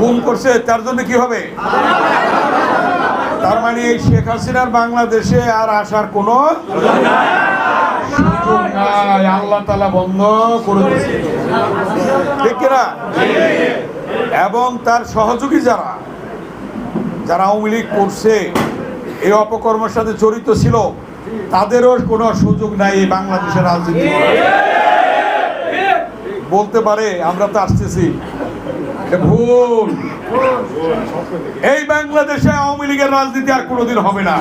গুম করছে, তার জন্য কি হবে? তার মানে এই শেখ হাসিনার বাংলাদেশে আর আসার কোনো সুযোগ বন্ধ করে এবং তার সহযোগী যারা যারা আওয়ামী লীগ করছে, এই অপকর্মের সাথে জড়িত ছিল, তাদেরও কোনো সুযোগ নাই বাংলাদেশের রাজনীতি বলতে পারে, আমরা তো আসতেছি। ভুল। এই বাংলাদেশে আওয়ামী লীগের রাজনীতি আর কোনোদিন হবে না।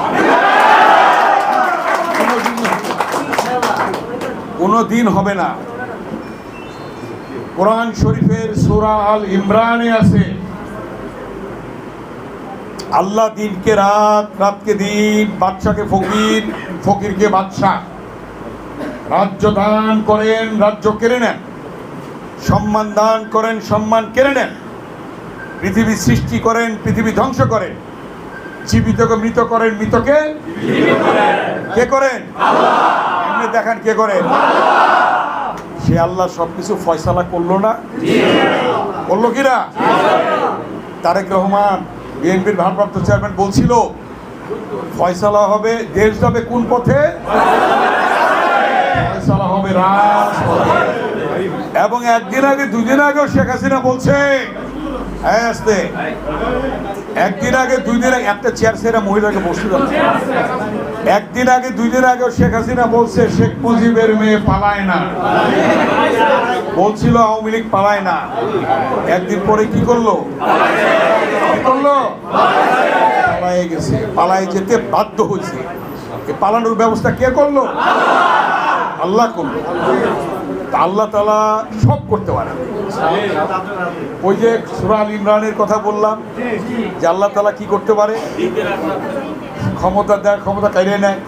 কোনো দিন হবে না। কোরআন শরীফের সূরা আল ইমরানে আছে, আল্লাহ দিনকে রাত, রাতকে দিন, বাদশাকে ফকির, ফকিরকে বাদশাহ। রাজ্য দান করেন, রাজ্য কেড়ে নেন। সম্মান দান করেন, সম্মান কেড়ে নেন। পৃথিবী সৃষ্টি করেন পৃথিবী ধ্বংস করেন। জীবিতকে মৃত করেন মৃতকে কে করেন? এমনি দেখান কে করেন? সে আল্লাহ সবকিছু ফয়সালা করল না? করল কিনা? তারেক রহমান বিএনপির ভারপ্রাপ্ত চেয়ারম্যান বলছিল ফয়সালা হবে দেশ যাবে কোন পথে? ফয়সালা হবে রাজপথে। এবং একদিন আগে দুদিন আগেও শেখ হাসিনা বলছে হ্যাঁ আসতে। একদিন আগে, দুই দিন আগে, একটা চেয়ার সেরা মহিলাকে বসতে যাচ্ছে একদিন আগে, দুই দিন আগেও শেখ হাসিনা বলছে, শেখ মুজিবের মেয়ে পালায় না। বলছিল, আওয়ামী লীগ পালায় না। একদিন পরে কি করল? কি করল? পালায় গেছে। পালায় যেতে বাধ্য হয়েছে। পালানোর ব্যবস্থা কে করল? আল্লাহ করল। আল্লাহ তালা সব করতে পারে ওই যে সুরাল ইমরানের কথা বললাম যে আল্লাহ তালা কি করতে পারে? ক্ষমতা দেয় ক্ষমতা কেড়ে নেয়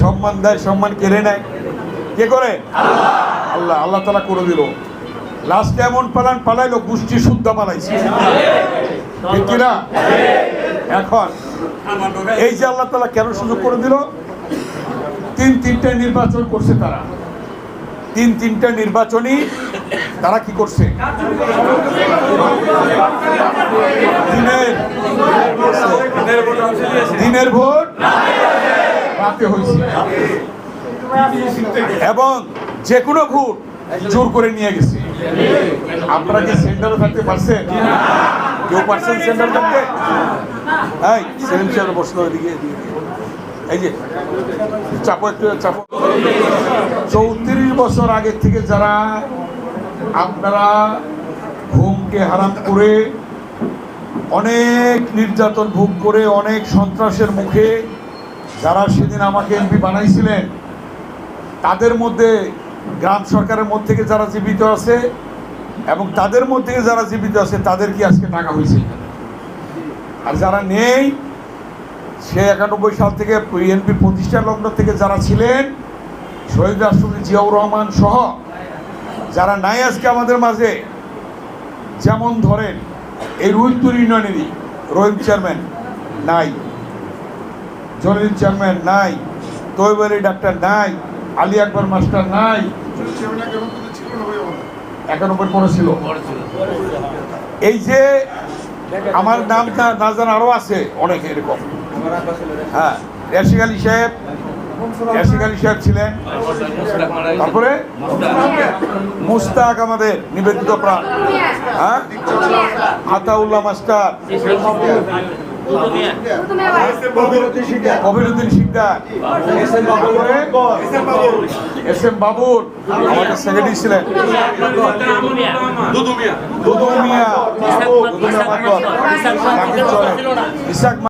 সম্মান দেয় সম্মান কেড়ে নেয়। কে করে? আল্লাহ আল্লাহ তালা করে দিল। লাস্টে এমন পালান পালাইলো গোষ্ঠী শুদ্ধ পালাইছে। কিনা? এখন এই যে আল্লাহ তালা কেন সুযোগ করে দিল? তিন তিনটে নির্বাচন করছে তারা। তিন তিনটা নির্বাচনই তারা কি করছে? দিনের ভোট রাতে হয়েছে। এবং যে কোনো ভোট জোর করে নিয়ে গেছে। আপনারা কি সেন্টারে থাকতে পারছেন? কেউ পারছেন সেন্টার থাকতে? এই সেভেন চেয়ারে বসল এদিকে। এই যে, চাপো চৌত্রিশ বছর আগে থেকে যারা আপনারা ঘুমকে হারাম করে, অনেক নির্যাতন ভোগ করে, অনেক সন্ত্রাসের মুখে যারা সেদিন আমাকে এমপি বানাইছিলেন, তাদের মধ্যে গ্রাম সরকারের মধ্যে থেকে যারা জীবিত আছে এবং তাদের মধ্যে যারা জীবিত আছে, তাদের কি আজকে টাকা হয়েছে? আর যারা নেই সে একানব্বই সাল থেকে বিএনপি প্রতিষ্ঠা লগ্ন থেকে যারা ছিলেন, শহীদ রাষ্ট্রপতি জিয়াউর রহমান সহ যারা নাই আজকে আমাদের মাঝে, যেমন ধরেন এই রুহিতুর ইউনিয়নেরই রহিম চেয়ারম্যান নাই, জলিল চেয়ারম্যান নাই তৈবারি ডাক্তার নাই, আলী আকবর মাস্টার নাই। একানব্বই পরে ছিল। এই যে আমার নামটা না জানা আরও আছে অনেক এরকম। হ্যাঁ রেশিক আলী সাহেব রেশিক আলী সাহেব ছিলেন। তারপরে মুস্তাক আমাদের নিবেদিত প্রাণ। হ্যাঁ? আতাউল্লাহ মাস্টার। কবিরুদ্দিন শিকদার। তারপরে এস এম বাবুর আমাদের সেক্রেটারি ছিলেন। দুদু মিয়া। দুদু মিয়া ইসাক